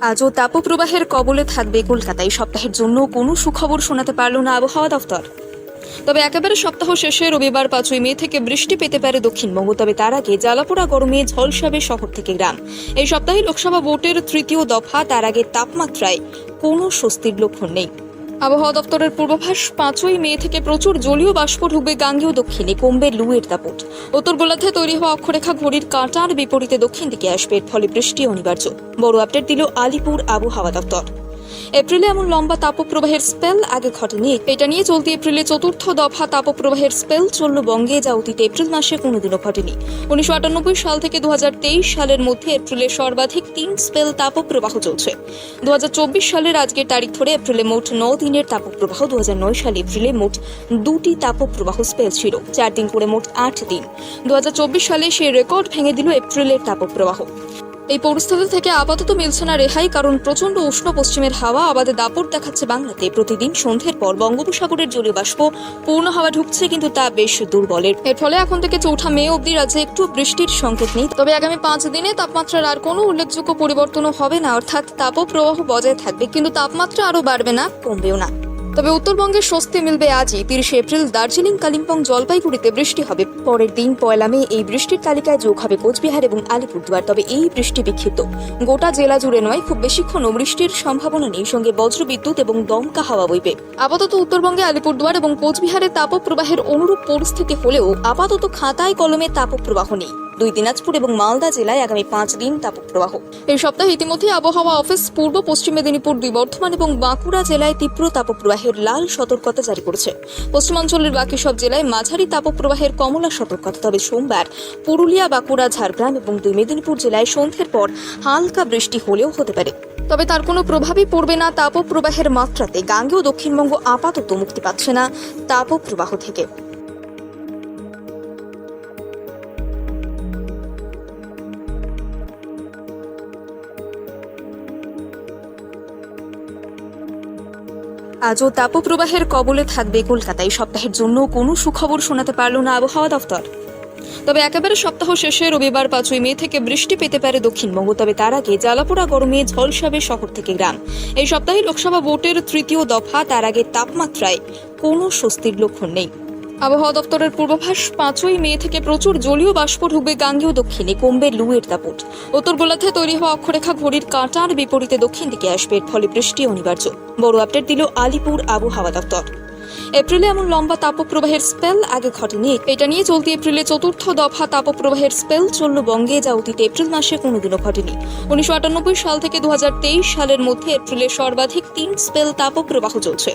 আজও তাপপ্রবাহের কবলে থাকবে কলকাতায় সপ্তাহের জন্য কোনো সুখবর শোনাতে পারল না আবহাওয়া দফতর। তবে একেবারে সপ্তাহ শেষে রবিবার পাঁচই মে থেকে বৃষ্টি পেতে পারে দক্ষিণবঙ্গ, তবে তার আগে জ্বালাপোড়া গরমে ঝলসাবে শহর থেকে গ্রাম। এই সপ্তাহে লোকসভা ভোটের তৃতীয় দফা, তার আগে তাপমাত্রায় কোনো স্বস্তির লক্ষণ নেই। আবহাওয়া দপ্তরের পূর্বাভাস, পাঁচই মে থেকে প্রচুর জলীয় বাষ্প ঢুকবে গাঙ্গেয় দক্ষিণে, কমবে লুয়ের দাপট। উত্তর গোলার্ধে তৈরি হওয়া অক্ষরেখা ঘড়ির কাঁটার বিপরীতে দক্ষিণ দিকে আসবে, এর ফলে বৃষ্টি অনিবার্য। বড় আপডেট দিল আলিপুর আবহাওয়া দপ্তর। এপ্রিলে এমন লম্বা তাপপ্রবাহের স্পেল আগে ঘটেনি। এটা নিয়ে চলতি এপ্রিলে চতুর্থ দফা তাপপ্রবাহের স্পেল চলল বঙ্গে, যা অতীত এপ্রিল মাসে কোনোদিনও ঘটেনি। উনিশশো আটানব্বই সাল থেকে দু হাজার তেইশ সালের মধ্যে এপ্রিলে সর্বাধিক তিন স্পেল তাপপ্রবাহ চলছে। দু সালের আজকের তারিখ ধরে এপ্রিলে মোট ন দিনের তাপপ্রবাহ দু হাজার নয় সালে এপ্রিলে মোট দুটি তাপপ্রবাহ স্পেল ছিল, চার দিন করে মোট আট দিন। দুহাজার চব্বিশ সালে সেই রেকর্ড ভেঙে দিল এপ্রিলের তাপপ্রবাহ। এই পরিস্থিতি থেকে আপাতত মিলছে না রেহাই, কারণ প্রচণ্ড উষ্ণ পশ্চিমের হাওয়া আবাদে দাপট দেখাচ্ছে বাংলাতে। প্রতিদিন সন্ধ্যের পর বঙ্গোপসাগরের জলীয় বাষ্প পূর্ণ হাওয়া ঢুকছে, কিন্তু তা বেশ দুর্বলের। এর ফলে এখন থেকে চৌঠা মে অবধি রাজ্যে একটু বৃষ্টির সংকেত নেই। তবে আগামী পাঁচ দিনে তাপমাত্রার আর কোনো উল্লেখযোগ্য পরিবর্তনও হবে না, অর্থাৎ তাপপ্রবাহ বজায় থাকবে, কিন্তু তাপমাত্রা আরও বাড়বে না, কমবেও না। তবে উত্তরবঙ্গে স্বস্তি মিলবে আজই। তিরিশে এপ্রিল দার্জিলিং, কালিম্পং, জলপাইগুড়িতে বৃষ্টি হবে। পরের দিন পয়লা মে এই বৃষ্টির তালিকায় যোগ হবে কোচবিহার এবং আলিপুরদুয়ার। তবে এই বৃষ্টি বিক্ষিপ্ত। গোটা জেলা জুড়ে নয়, খুব বেশিক্ষণও বৃষ্টির সম্ভাবনা নেই। সঙ্গে বজ্রবিদ্যুৎ এবং দমকা হাওয়া বইবে। আপাতত উত্তরবঙ্গে আলিপুরদুয়ার এবং কোচবিহারে তাপপ্রবাহের অনুরূপ পরিস্থিতি হলেও আপাতত খাতায় কলমে তাপপ্রবাহ নেই। দুই দিনাজপুর এবং মালদা জেলায় আগামী পাঁচ দিন তাপপ্রবাহ এই সপ্তাহে ইতিমধ্যে আবহাওয়া অফিস পূর্ব, পশ্চিম মেদিনীপুর, দুই বর্ধমান এবং বাঁকুড়া জেলায় তীব্র তাপপ্রবাহের লাল সতর্কতা জারি করেছে। পশ্চিমাঞ্চলের বাকি সব জেলায় মাঝারি তাপপ্রবাহের কমলা সতর্কতা, তবে সোমবার পুরুলিয়া, বাঁকুড়া, ঝাড়গ্রাম এবং দুই মেদিনীপুর জেলায় সন্ধ্যের পর হালকা বৃষ্টি হলেও হতে পারে। তবে তার কোনো প্রভাবই পড়বে না তাপপ্রবাহের মাত্রাতে। গাঙ্গেয় দক্ষিণবঙ্গ আপাতত মুক্তি পাচ্ছে না তাপপ্রবাহ থেকে। আজও তাপপ্রবাহের কবলে থাকবে কলকাতায় সপ্তাহের জন্য কোনো সুখবর শোনাতে পারল না আবহাওয়া দফতর। তবে একেবারে সপ্তাহ শেষে রবিবার পাঁচই মে থেকে বৃষ্টি পেতে পারে দক্ষিণবঙ্গ, তবে তার আগে জ্বালাপোড়া গরমে ঝলসাবে শহর থেকে গ্রাম। এই সপ্তাহে লোকসভা ভোটের তৃতীয় দফা, তার আগে তাপমাত্রায় কোনো স্বস্তির লক্ষণ নেই। আবহাওয়া দপ্তরের পূর্বাভাস, পাঁচই মে থেকে প্রচুর জলীয় বাষ্প ঢুকবে গাঙ্গেয় দক্ষিণে, কমবে লুয়ের দাপট। উত্তর গোলার্ধে তৈরি হওয়া অক্ষরেখা ঘড়ির কাঁটার বিপরীতে দক্ষিণ দিকে আসবে, এর ফলে বৃষ্টি অনিবার্য। বড় আপডেট দিল আলিপুর আবহাওয়া দপ্তর। এপ্রিলে এমন লম্বা তাপপ্রবাহের স্পেল আগে ঘটেনি। এটা নিয়ে চলতি এপ্রিলে চতুর্থ দফা তাপপ্রবাহের স্পেল চলল বঙ্গে, যা অতীত এপ্রিল মাসে কোনোদিনও ঘটেনি। উনিশশো আটানব্বই সাল থেকে দু হাজার তেইশ সালের মধ্যে এপ্রিলে সর্বাধিক তিন স্পেল তাপপ্রবাহ চলছে।